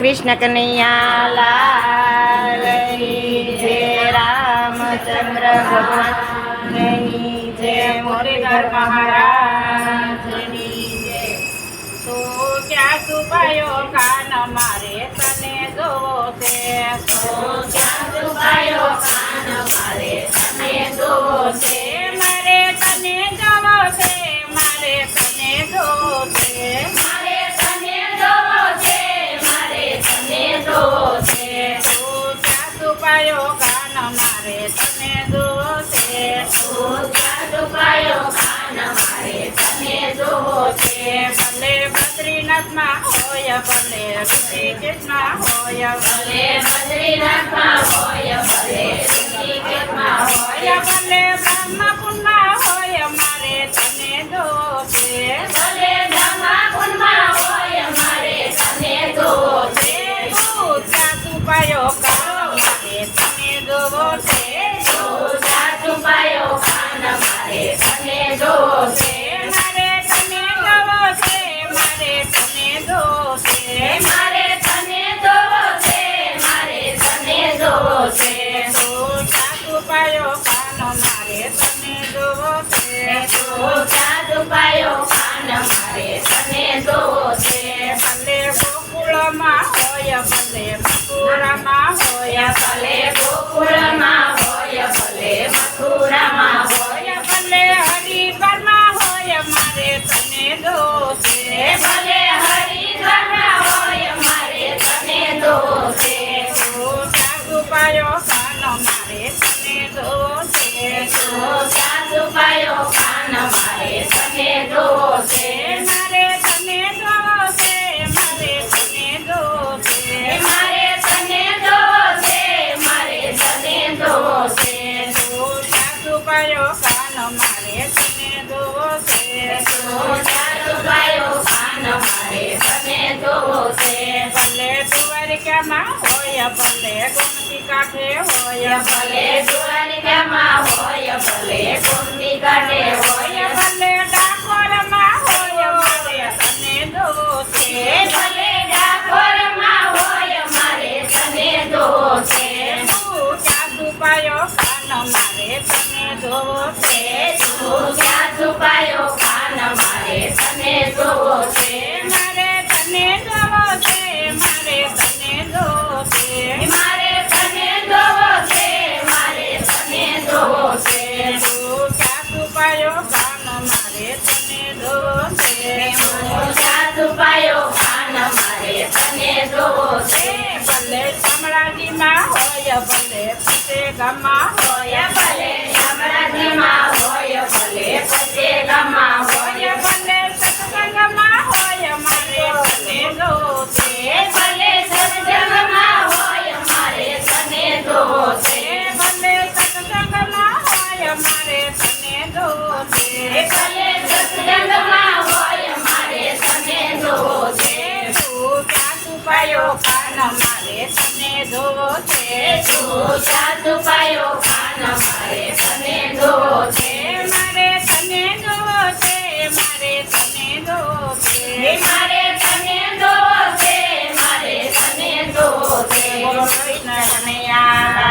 કૃષ્ણ કનૈયા લાલ જય રામચંદ્ર ભગવાનની જય મુરલીધર મહારાજની જય તો ક્યાં છુપાયો કાન મારે તને જોવો છે તો ક્યાં છુપાયો કાન મારે તને જોવો છે તને જોવો છે તો ક્યાં છુપાયો કાન મારે તને જોવો છે ભલે બદ્રીનાથમાં હોય ભલે ઋષિકેશમાં હોય ભલે બદ્રીનાથમાં હોય ભલે ઋષિકેશમાં હોય હોય ભલે બ્રહ્મકુંડમાં હોય છુપાયો પાન મારે તને છે ભલે ગોકુળમાં હોય ભલે મથુરામાં હોય ભલે ગોકુળમાં હોય ભલે મથુરામાં હોય ભલે હરિભરમાં હોય મારે તને છે ભલે હરિદ્વારમાં હોય મારે તને ત્યાં છુપાયો કાન મારે તને ક્યાં છુપાયો કાન દ્વારિકામાં હોય ભલે ગોમતી કાંઠે હોય ભલે દ્વારિકામાં હોય ભલે કુંડી કાઢે હોય છુપાયો કાન મારે તને જોવો ભલે શામળાજીમાં હોય ભલે પતે ગામમાં હોય ભલે શામળાજીમાં હોય ભલે પચેગામાં હોય છુપાયો કાન મારે તને જોવો છે તું ક્યાં છુપાયો કાન મારે તને જોવો છે મારે તને જોવો છે મારે તને જોવો છે. મારે તને જોવો છે મારે તને જોવો છે. બોલો કૃષ્ણ કનૈયા